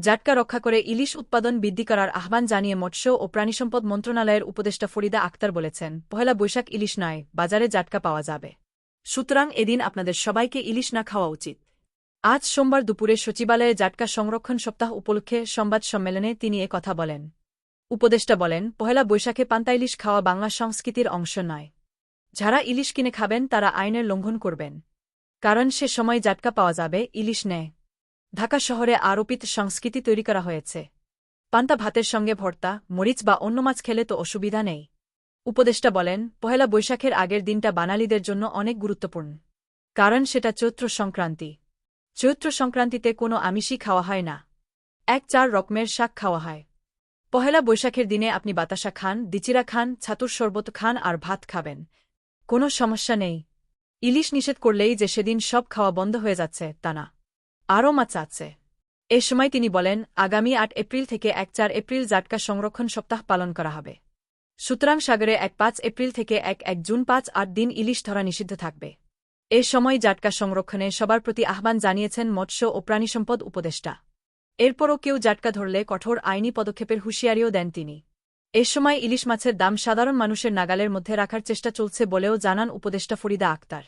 জাটকা রক্ষা করে ইলিশ উৎপাদন বৃদ্ধি করার আহ্বান জানিয়ে মৎস্য ও প্রাণিসম্পদ মন্ত্রণালয়ের উপদেষ্টা ফরিদা আক্তার বলেছেন, পহেলা বৈশাখ ইলিশ নয়, বাজারে জাটকা পাওয়া যাবে। সুতরাং এদিন আপনাদের সবাইকে ইলিশ না খাওয়া উচিত। আজ সোমবার দুপুরে সচিবালয়ে জাটকা সংরক্ষণ সপ্তাহ উপলক্ষে সংবাদ সম্মেলনে তিনি এ কথা বলেন। উপদেষ্টা বলেন, পহেলা বৈশাখে পান্তা ইলিশ খাওয়া বাংলা সংস্কৃতির অংশ নয়। যারা ইলিশ কিনে খাবেন তারা আইনের লঙ্ঘন করবেন। কারণ সে সময় জাটকা পাওয়া যাবে, ইলিশ নেয়। ঢাকা শহরে আরোপিত সংস্কৃতি তৈরি করা হয়েছে। পান্তা ভাতের সঙ্গে ভর্তা, মরিচ বা অন্য মাছ খেলে তো অসুবিধা নেই। উপদেষ্টা বলেন, পহেলা বৈশাখের আগের দিনটা বাঙালিদের জন্য অনেক গুরুত্বপূর্ণ। কারণ সেটা চৈত্র সংক্রান্তি। চৈত্র সংক্রান্তিতে কোনো আমিষই খাওয়া হয় না। এক চার রকমের শাক খাওয়া হয়। পহেলা বৈশাখের দিনে আপনি বাতাসা খান, দিচিরা খান, ছাতুর শরবত খান আর ভাত খাবেন। কোনো সমস্যা নেই। ইলিশ নিষেধ করলেই যে সেদিন সব খাওয়া বন্ধ হয়ে যাচ্ছে, তা না। আরও মাছ আছে এ সময় তিনি বলেন, আগামী আট এপ্রিল থেকে এক চার এপ্রিল জাটকা সংরক্ষণ সপ্তাহ পালন করা হবে। সুতরাং সাগরে এক পাঁচ এপ্রিল থেকে এক এক জুন পাঁচ আট দিন ইলিশ ধরা নিষিদ্ধ থাকবে। এ সময় জাটকা সংরক্ষণে সবার প্রতি আহ্বান জানিয়েছেন মৎস্য ও প্রাণিসম্পদ উপদেষ্টা। এরপরও কেউ জাটকা ধরলে কঠোর আইনি পদক্ষেপের হুঁশিয়ারিও দেন তিনি। এ সময় ইলিশ মাছের দাম সাধারণ মানুষের নাগালের মধ্যে রাখার চেষ্টা চলছে বলেও জানান উপদেষ্টা ফরিদা আক্তার।